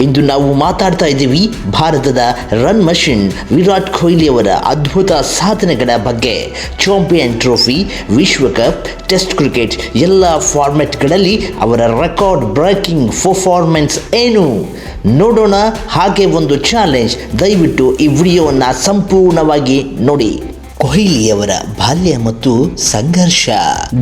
ಇಂದು ನಾವು ಮಾತಾಡ್ತಾ ಇದ್ದೀವಿ ಭಾರತದ ರನ್ ಮಷಿನ್ ವಿರಾಟ್ ಕೊಹ್ಲಿ ಅವರ ಅದ್ಭುತ ಸಾಧನೆಗಳ ಬಗ್ಗೆ. ಚಾಂಪಿಯನ್ ಟ್ರೋಫಿ ವಿಶ್ವಕಪ್ ಟೆಸ್ಟ್ ಕ್ರಿಕೆಟ್ ಎಲ್ಲ ಫಾರ್ಮೆಟ್ಗಳಲ್ಲಿ ಅವರ ರೆಕಾರ್ಡ್ ಬ್ರೇಕಿಂಗ್ ಪರ್ಫಾರ್ಮೆನ್ಸ್ ಏನು? ನೋಡೋಣ ಹಾಗೆ ಒಂದು ಚಾಲೆಂಜ್ ದಯವಿಟ್ಟು ಈ ವಿಡಿಯೋವನ್ನು ಸಂಪೂರ್ಣವಾಗಿ ನೋಡಿ. ಕೊಹ್ಲಿಯವರ ಬಾಲ್ಯ ಮತ್ತು ಸಂಘರ್ಷ.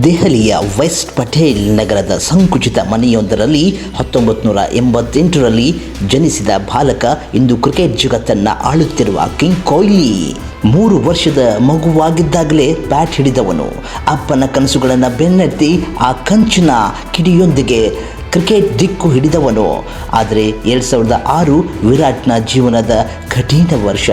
ದೆಹಲಿಯ ವೆಸ್ಟ್ ಪಟೇಲ್ ನಗರದ ಸಂಕುಚಿತ ಮನೆಯೊಂದರಲ್ಲಿ ಹತ್ತೊಂಬತ್ತು ನೂರ ಎಂಬತ್ತೆಂಟರಲ್ಲಿ ಜನಿಸಿದ ಬಾಲಕ ಇಂದು ಕ್ರಿಕೆಟ್ ಜಗತ್ತನ್ನ ಆಳುತ್ತಿರುವ ಕಿಂಗ್ ಕೊಹ್ಲಿ. ಮೂರು ವರ್ಷದ ಮಗುವಾಗಿದ್ದಾಗಲೇ ಬ್ಯಾಟ್ ಹಿಡಿದವನು. ಅಪ್ಪನ ಕನಸುಗಳನ್ನು ಬೆನ್ನತ್ತಿ ಆ ಕಂಚಿನ ಕಿಡಿಯೊಂದಿಗೆ ಕ್ರಿಕೆಟ್ ದಿಕ್ಕು ಹಿಡಿದವನು. ಆದರೆ ಎರಡು ಸಾವಿರದ ಆರು ವಿರಾಟ್ನ ಜೀವನದ ಕಠಿಣ ವರ್ಷ.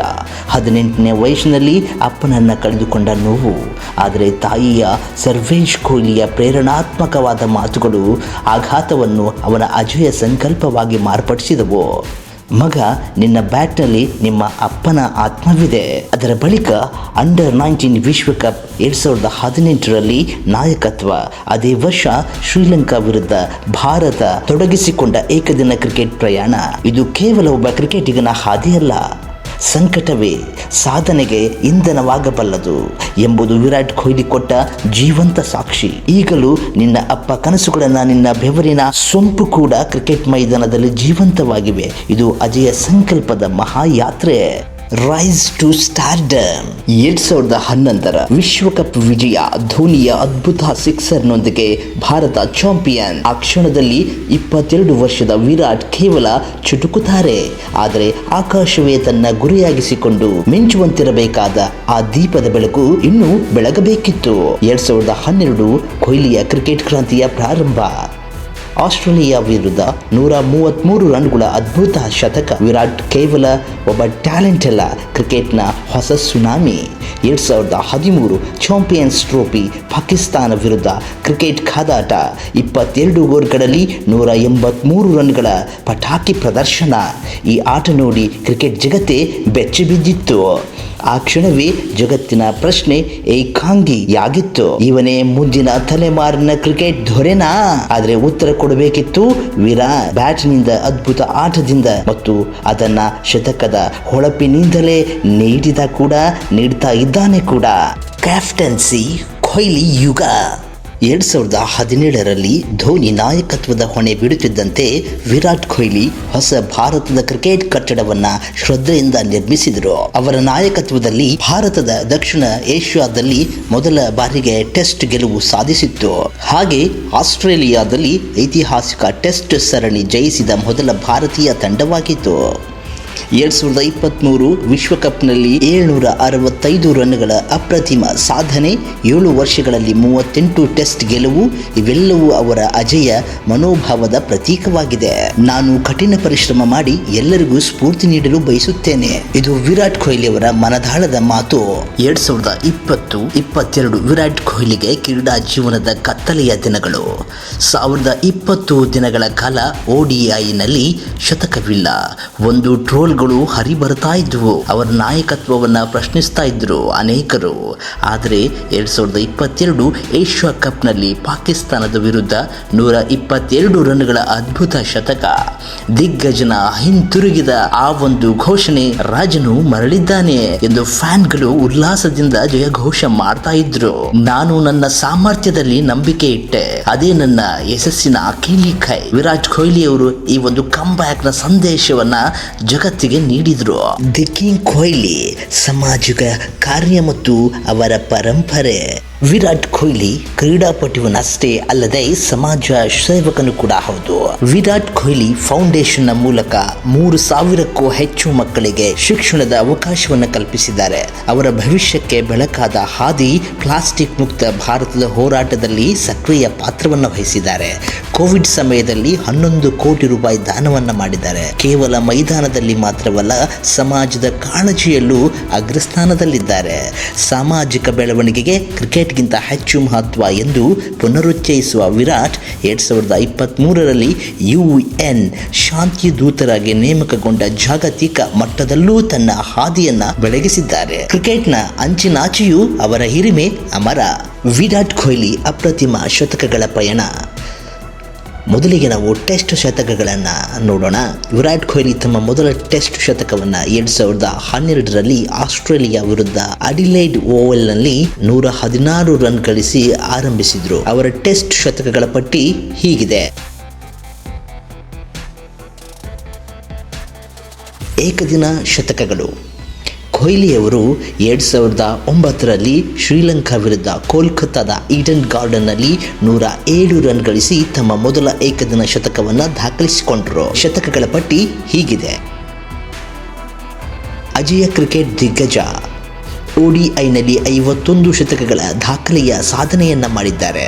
ಹದಿನೆಂಟನೇ ವಯಸ್ಸಿನಲ್ಲಿ ಅಪ್ಪನನ್ನು ಕಳೆದುಕೊಂಡ ನೋವು. ಆದರೆ ತಾಯಿಯ ಸರ್ವೇಶ್ ಕೊಹ್ಲಿಯ ಪ್ರೇರಣಾತ್ಮಕವಾದ ಮಾತುಗಳು ಆಘಾತವನ್ನು ಅವನ ಅಜಯ ಸಂಕಲ್ಪವಾಗಿ ಮಾರ್ಪಡಿಸಿದವು. ಮಗ ನಿನ್ನ ಬ್ಯಾಟ್ನಲ್ಲಿ ನಿಮ್ಮ ಅಪ್ಪನ ಆತ್ಮವಿದೆ. ಅದರ ಬಳಿಕ ಅಂಡರ್ ನೈನ್ಟೀನ್ ವಿಶ್ವಕಪ್ ಎರಡು ಸಾವಿರದ ಹದಿನೆಂಟರಲ್ಲಿ ನಾಯಕತ್ವ. ಅದೇ ವರ್ಷ ಶ್ರೀಲಂಕಾ ವಿರುದ್ಧ ಭಾರತ ತೊಡಗಿಸಿಕೊಂಡ ಏಕದಿನ ಕ್ರಿಕೆಟ್ ಪ್ರಯಾಣ. ಇದು ಕೇವಲ ಒಬ್ಬ ಕ್ರಿಕೆಟಿಗನ ಹಾದಿಯಲ್ಲ ಸಂಕಟವೇ ಸಾಧನೆಗೆ ಇಂಧನವಾಗಬಲ್ಲದು ಎಂಬುದು ವಿರಾಟ್ ಕೊಹ್ಲಿ ಕೊಟ್ಟ ಜೀವಂತ ಸಾಕ್ಷಿ. ಈಗಲೂ ನಿನ್ನ ಅಪ್ಪ ಕನಸುಗಳನ್ನು ನಿನ್ನ ಬೆವರಿನ ಸೊಂಪು ಕೂಡ ಕ್ರಿಕೆಟ್ ಮೈದಾನದಲ್ಲಿ ಜೀವಂತವಾಗಿವೆ. ಇದು ಅಜಯ ಸಂಕಲ್ಪದ ಮಹಾಯಾತ್ರೆ. ರೈಸ್ ಟು ಸ್ಟಾರ್ಡಮ್ ಎರಡ್ ಸಾವಿರದ ಹನ್ನೊಂದರ ವಿಶ್ವಕಪ್ ವಿಜಯ ಧೋನಿಯ ಅದ್ಭುತ ಸಿಕ್ಸರ್ನೊಂದಿಗೆ ಭಾರತ ಚಾಂಪಿಯನ್. ಆ ಕ್ಷಣದಲ್ಲಿ ಇಪ್ಪತ್ತೆರಡು ವರ್ಷದ ವಿರಾಟ್ ಕೇವಲ ಚುಟುಕುತ್ತಾರೆ. ಆದರೆ ಆಕಾಶವೇ ತನ್ನ ಗುರಿಯಾಗಿಸಿಕೊಂಡು ಮಿಂಚುವಂತಿರಬೇಕಾದ ಆ ದೀಪದ ಬೆಳಕು ಇನ್ನೂ ಬೆಳಗಬೇಕಿತ್ತು. ಎರಡ್ ಸಾವಿರದ ಹನ್ನೆರಡು ಕೊಹ್ಲಿಯ ಕ್ರಿಕೆಟ್ ಕ್ರಾಂತಿಯ ಪ್ರಾರಂಭ. ಆಸ್ಟ್ರೇಲಿಯಾ ವಿರುದ್ಧ ನೂರ ಮೂವತ್ತ್ಮೂರು ರನ್ಗಳ ಅದ್ಭುತ ಶತಕ ವಿರಾಟ್ ಕೇವಲ ಒಬ್ಬ ಟ್ಯಾಲೆಂಟ್ ಅಲ್ಲ, ಕ್ರಿಕೆಟ್ನ ಹೊಸ ಸುನಾಮಿ. ಎರಡು ಸಾವಿರದ ಹದಿಮೂರು ಚಾಂಪಿಯನ್ಸ್ ಟ್ರೋಫಿ ಪಾಕಿಸ್ತಾನ ವಿರುದ್ಧ ಕ್ರಿಕೆಟ್ ಕಾದಾಟ ಇಪ್ಪತ್ತೆರಡು ಓವರ್ಗಳಲ್ಲಿ ನೂರ ಎಂಬತ್ತ್ಮೂರು ರನ್ಗಳ ಪಟಾಕಿ ಪ್ರದರ್ಶನ. ಈ ಆಟ ನೋಡಿ ಕ್ರಿಕೆಟ್ ಜಗತ್ತೇ ಬೆಚ್ಚಿ ಬಿದ್ದಿತ್ತು. ಆ ಕ್ಷಣವೇ ಜಗತ್ತಿನ ಪ್ರಶ್ನೆ ಏಕಾಂಗಿಯಾಗಿತ್ತು. ಇವನೇ ಮುಂದಿನ ತಲೆಮಾರಿನ ಕ್ರಿಕೆಟ್ ದೊರೆನಾ ಆದರೆ ಉತ್ತರ ಕೊಡಬೇಕಿತ್ತು ವಿರಾಟ್. ಬ್ಯಾಟ್ನಿಂದ ಅದ್ಭುತ ಆಟದಿಂದ ಮತ್ತು ಅದನ್ನ ಶತಕದ ಹೊಳಪಿನಿಂದಲೇ ನೀಡಿದ ಕೂಡ, ನೀಡ್ತಾ ಇದ್ದಾನೆ ಕೂಡ. ಕ್ಯಾಪ್ಟನ್ಸಿ ಕೊಹ್ಲಿ ಯುಗ. ಎರಡ್ ಸಾವಿರದ ಹದಿನೇಳರಲ್ಲಿ ಧೋನಿ ನಾಯಕತ್ವದ ಹೊಣೆ ಬಿಡುತ್ತಿದ್ದಂತೆ ವಿರಾಟ್ ಕೊಹ್ಲಿ ಹೊಸ ಭಾರತದ ಕ್ರಿಕೆಟ್ ಕಟ್ಟಡವನ್ನ ಶ್ರದ್ಧೆಯಿಂದ ನಿರ್ಮಿಸಿದರು. ಅವರ ನಾಯಕತ್ವದಲ್ಲಿ ಭಾರತದ ದಕ್ಷಿಣ ಏಷ್ಯಾದಲ್ಲಿ ಮೊದಲ ಬಾರಿಗೆ ಟೆಸ್ಟ್ ಗೆಲುವು ಸಾಧಿಸಿತ್ತು. ಹಾಗೆ ಆಸ್ಟ್ರೇಲಿಯಾದಲ್ಲಿ ಐತಿಹಾಸಿಕ ಟೆಸ್ಟ್ ಸರಣಿ ಜಯಿಸಿದ ಮೊದಲ ಭಾರತೀಯ ತಂಡವಾಗಿತ್ತು. ಎರಡ್ ಸಾವಿರದ ಇಪ್ಪತ್ತ್ಮೂರು ವಿಶ್ವಕಪ್ನಲ್ಲಿ ಏಳ್ನೂರ ಅರವತ್ತೈದು ರನ್ಗಳ ಅಪ್ರತಿಮ ಸಾಧನೆ, ಏಳು ವರ್ಷಗಳಲ್ಲಿ ಮೂವತ್ತೆಂಟು ಟೆಸ್ಟ್ ಗೆಲುವು, ಇವೆಲ್ಲವೂ ಅವರ ಅಜಯ ಮನೋಭಾವದ ಪ್ರತೀಕವಾಗಿದೆ. ನಾನು ಕಠಿಣ ಪರಿಶ್ರಮ ಮಾಡಿ ಎಲ್ಲರಿಗೂ ಸ್ಫೂರ್ತಿ ನೀಡಲು ಬಯಸುತ್ತೇನೆ. ಇದು ವಿರಾಟ್ ಕೊಹ್ಲಿ ಅವರ ಮನದಾಳದ ಮಾತು. ಎರಡ್ ಸಾವಿರದ ಇಪ್ಪತ್ತು, ಇಪ್ಪತ್ತೆರಡು ವಿರಾಟ್ ಕೊಹ್ಲಿಗೆ ಕ್ರೀಡಾ ಜೀವನದ ಕತ್ತಲೆಯ ದಿನಗಳು. ಸಾವಿರದ ಇಪ್ಪತ್ತು ದಿನಗಳ ಕಾಲ ಓಡಿಐನಲ್ಲಿ ಶತಕವಿಲ್ಲ. ಒಂದು ಟ್ರೋಲ್ಗಳು ಹರಿಬರ್ತಾ ಇದ್ವು. ಅವರ ನಾಯಕತ್ವವನ್ನು ಪ್ರಶ್ನಿಸ್ತಾ ಇದ್ರು ಅನೇಕರು. ಆದರೆ ಎರಡ್ ಸಾವಿರದ ಇಪ್ಪತ್ತೆರಡು ಏಷ್ಯಾ ಕಪ್ನಲ್ಲಿ ಪಾಕಿಸ್ತಾನದ ವಿರುದ್ಧ ನೂರ ಇಪ್ಪತ್ತೆರಡು ರನ್ಗಳ ಅದ್ಭುತ ಶತಕ. ದಿಗ್ಗಜನ ಹಿಂತಿರುಗಿದ ಆ ಒಂದು ಘೋಷಣೆ ರಾಜನು ಮರಳಿದ್ದಾನೆ ಎಂದು ಫ್ಯಾನ್ಗಳು ಉಲ್ಲಾಸದಿಂದ ಜಯ ಘೋಷ ಮಾಡ್ತಾ ಇದ್ರು. ನಾನು ನನ್ನ ಸಾಮರ್ಥ್ಯದಲ್ಲಿ ನಂಬಿಕೆ ಇಟ್ಟೆ. ಅದೇ ನನ್ನ ಯಶಸ್ಸಿನ ಕೀಲಿಕೈ ವಿರಾಟ್ ಕೊಹ್ಲಿ ಅವರು ಈ ಒಂದು ಕಂಬ್ಯಾಕ್ನ ಸಂದೇಶವನ್ನ ಜಗತ್ತಿಗೆ ನೀಡಿದ್ರು. ದಿ ಕಿಂಗ್ ಕೊಹ್ಲಿ ಸಾಮಾಜಿಕ ಕಾರ್ಯ ಮತ್ತು ಅವರ ಪರಂಪರೆ. ವಿರಾಟ್ ಕೊಹ್ಲಿ ಕ್ರೀಡಾಪಟುವನಷ್ಟೇ ಅಲ್ಲದೆ ಸಮಾಜ ಸೇವಕನು ಕೂಡ ಹೌದು. ವಿರಾಟ್ ಕೊಹ್ಲಿ ಫೌಂಡೇಶನ್ ಮೂಲಕ ಮೂರು ಸಾವಿರಕ್ಕೂ ಹೆಚ್ಚು ಮಕ್ಕಳಿಗೆ ಶಿಕ್ಷಣದ ಅವಕಾಶವನ್ನು ಕಲ್ಪಿಸಿದ್ದಾರೆ. ಅವರ ಭವಿಷ್ಯಕ್ಕೆ ಬೆಳಕಾದ ಹಾದಿ ಪ್ಲಾಸ್ಟಿಕ್ ಮುಕ್ತ ಭಾರತದ ಹೋರಾಟದಲ್ಲಿ ಸಕ್ರಿಯ ಪಾತ್ರವನ್ನು ವಹಿಸಿದ್ದಾರೆ. ಕೋವಿಡ್ ಸಮಯದಲ್ಲಿ ಹನ್ನೊಂದು ಕೋಟಿ ರೂಪಾಯಿ ದಾನವನ್ನು ಮಾಡಿದ್ದಾರೆ. ಕೇವಲ ಮೈದಾನದಲ್ಲಿ ಮಾತ್ರವಲ್ಲ, ಸಮಾಜದ ಕಾಳಜಿಯಲ್ಲೂ ಅಗ್ರಸ್ಥಾನದಲ್ಲಿದ್ದಾರೆ. ಸಾಮಾಜಿಕ ಬೆಳವಣಿಗೆಗೆ ಕ್ರಿಕೆಟ್ಗಿಂತ ಹೆಚ್ಚು ಮಹತ್ವ ಎಂದು ಪುನರುಚ್ಚರಿಸುವ ವಿರಾಟ್ ಎರಡ್ ಸಾವಿರದ ಇಪ್ಪತ್ತ್ಮೂರರಲ್ಲಿ ಯು ಎನ್ ಶಾಂತಿ ದೂತರಾಗಿ ನೇಮಕಗೊಂಡ ಜಾಗತಿಕ ಮಟ್ಟದಲ್ಲೂ ತನ್ನ ಹಾದಿಯನ್ನ ಬೆಳಗಿಸಿದ್ದಾರೆ. ಕ್ರಿಕೆಟ್ನ ಅಂಚಿನಾಚೆಯೂ ಅವರ ಹಿರಿಮೆ ಅಮರ. ವಿರಾಟ್ ಕೊಹ್ಲಿ ಅಪ್ರತಿಮ ಶತಕಗಳ ಪಯಣ. ಮೊದಲಿಗೆ ನಾವು ಟೆಸ್ಟ್ ಶತಕಗಳನ್ನು ನೋಡೋಣ. ವಿರಾಟ್ ಕೊಹ್ಲಿ ತಮ್ಮ ಮೊದಲ ಟೆಸ್ಟ್ ಶತಕವನ್ನು ಎರಡ್ ಸಾವಿರದ ಹನ್ನೆರಡರಲ್ಲಿ ಆಸ್ಟ್ರೇಲಿಯಾ ವಿರುದ್ಧ ಅಡಿಲೈಡ್ ಓವಲ್ನಲ್ಲಿ ನೂರ ಹದಿನಾರು ರನ್ ಗಳಿಸಿ ಆರಂಭಿಸಿದ್ರು. ಅವರ ಟೆಸ್ಟ್ ಶತಕಗಳ ಪಟ್ಟಿ ಹೀಗಿದೆ. ಏಕದಿನ ಶತಕಗಳು. ಕೊಹ್ಲಿಯವರು ಎರಡು ಸಾವಿರದ ಒಂಬತ್ತರಲ್ಲಿ ಶ್ರೀಲಂಕಾ ವಿರುದ್ಧ ಕೋಲ್ಕತ್ತಾದ ಈಡನ್ ಗಾರ್ಡನ್ನಲ್ಲಿ ನೂರ ಏಳು ರನ್ ಗಳಿಸಿ ತಮ್ಮ ಮೊದಲ ಏಕದಿನ ಶತಕವನ್ನು ದಾಖಲಿಸಿಕೊಂಡರು. ಶತಕಗಳ ಪಟ್ಟಿ ಹೀಗಿದೆ. ಅಜಯ ಕ್ರಿಕೆಟ್ ದಿಗ್ಗಜ ಓಡಿಐನಲ್ಲಿ ಐವತ್ತೊಂದು ಶತಕಗಳ ದಾಖಲೆಯ ಸಾಧನೆಯನ್ನ ಮಾಡಿದ್ದಾರೆ.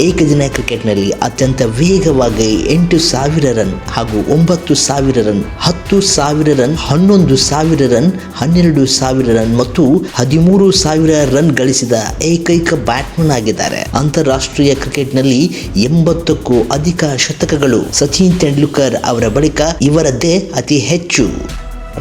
ಏಕದಿನ ಕ್ರಿಕೆಟ್ನಲ್ಲಿ ಅತ್ಯಂತ ವೇಗವಾಗಿ ಎಂಟು ಸಾವಿರ ರನ್ ಹಾಗೂ ಒಂಬತ್ತು ಸಾವಿರ ರನ್, ಹತ್ತು ಸಾವಿರ ರನ್, ಹನ್ನೊಂದು ಸಾವಿರ ರನ್, ಹನ್ನೆರಡು ಸಾವಿರ ರನ್ ಮತ್ತು ಹದಿಮೂರು ಸಾವಿರ ರನ್ ಗಳಿಸಿದ ಏಕೈಕ ಬ್ಯಾಟ್ಮನ್ ಆಗಿದ್ದಾರೆ. ಅಂತಾರಾಷ್ಟ್ರೀಯ ಕ್ರಿಕೆಟ್ನಲ್ಲಿ ಎಂಬತ್ತಕ್ಕೂ ಅಧಿಕ ಶತಕಗಳು ಸಚಿನ್ ತೆಂಡೂಲ್ಕರ್ ಅವರ ಬಳಿಕ ಇವರದ್ದೇ ಅತಿ ಹೆಚ್ಚು.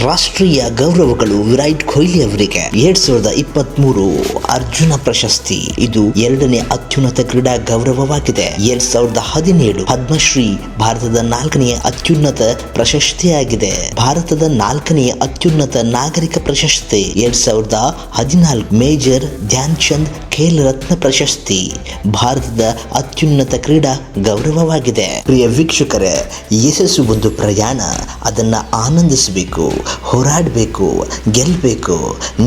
ರಾಷ್ಟ್ರೀಯ ಗೌರವಗಳು ವಿರಾಟ್ ಕೊಹ್ಲಿ ಅವರಿಗೆ ಎರಡ್ ಸಾವಿರದ ಇಪ್ಪತ್ತ್ ಮೂರು ಅರ್ಜುನ ಪ್ರಶಸ್ತಿ. ಇದು ಎರಡನೇ ಅತ್ಯುನ್ನತ ಕ್ರೀಡಾ ಗೌರವವಾಗಿದೆ. ಎರಡ್ ಸಾವಿರದ ಹದಿನೇಳು ಪದ್ಮಶ್ರೀ ಭಾರತದ ನಾಲ್ಕನೆಯ ಅತ್ಯುನ್ನತ ಪ್ರಶಸ್ತಿಯಾಗಿದೆ. ಭಾರತದ ನಾಲ್ಕನೆಯ ಅತ್ಯುನ್ನತ ನಾಗರಿಕ ಪ್ರಶಸ್ತಿ. ಎರಡ್ ಸಾವಿರದ ಹದಿನಾಲ್ಕು ಮೇಜರ್ ಧ್ಯಾನ್ ಚಂದ್ ಖೇಲ್ ರತ್ನ ಪ್ರಶಸ್ತಿ. ಭಾರತದ ಅತ್ಯುನ್ನತ ಕ್ರೀಡಾ ಗೌರವವಾಗಿದೆ. ಪ್ರಿಯ ವೀಕ್ಷಕರೇ, ಯಶಸ್ಸು ಒಂದು ಪ್ರಯಾಣ. ಅದನ್ನ ಆನಂದಿಸಬೇಕು. ಹೋರಾಡಬೇಕು ಗೆಲ್ಲಬೇಕು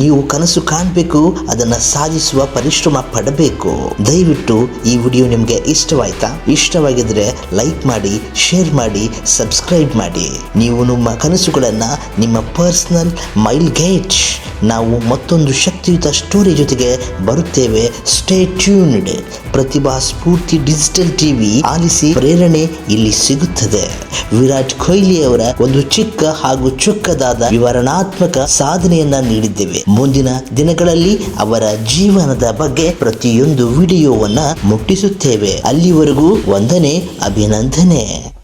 ನೀವು ಕನಸು ಕಾಣಬೇಕು, ಅದನ್ನು ಸಾಧಿಸುವ ಪರಿಶ್ರಮ ಪಡಬೇಕು. ದಯವಿಟ್ಟು ಈ ವಿಡಿಯೋ ನಿಮಗೆ ಇಷ್ಟವಾಯ್ತಾ? ಇಷ್ಟವಾಗಿದ್ರೆ ಲೈಕ್ ಮಾಡಿ, ಶೇರ್ ಮಾಡಿ, ಸಬ್ಸ್ಕ್ರೈಬ್ ಮಾಡಿ. ನೀವು ನಿಮ್ಮ ಕನಸುಗಳನ್ನು ನಿಮ್ಮ ಪರ್ಸ್ನಲ್ ಮೈಲ್ ಗೇಟ್ ನಾವು ಮತ್ತೊಂದು ಶಕ್ತಿಯುತ ಸ್ಟೋರಿ ಜೊತೆಗೆ ಬರುತ್ತೇವೆ. Stay tuned Pratibha Spoorthi digital TV ಆಲಿಸಿ ಪ್ರೇರಣೆ ಇಲ್ಲಿ ಸಿಗುತ್ತದೆ. ವಿರಾಟ್ ಕೊಹ್ಲಿ ಅವರ ಒಂದು ಚಿಕ್ಕ ಹಾಗೂ ಚುಕ್ಕದಾದ ವಿವರಣಾತ್ಮಕ ಸಾಧನೆಯನ್ನ ನೀಡಿದ್ದೇವೆ. ಮುಂದಿನ ದಿನಗಳಲ್ಲಿ ಅವರ ಜೀವನದ ಬಗ್ಗೆ ಪ್ರತಿಯೊಂದು ವಿಡಿಯೋವನ್ನ ಮುಟ್ಟಿಸುತ್ತೇವೆ. ಅಲ್ಲಿವರೆಗೂ ವಂದನೆ, ಅಭಿನಂದನೆ.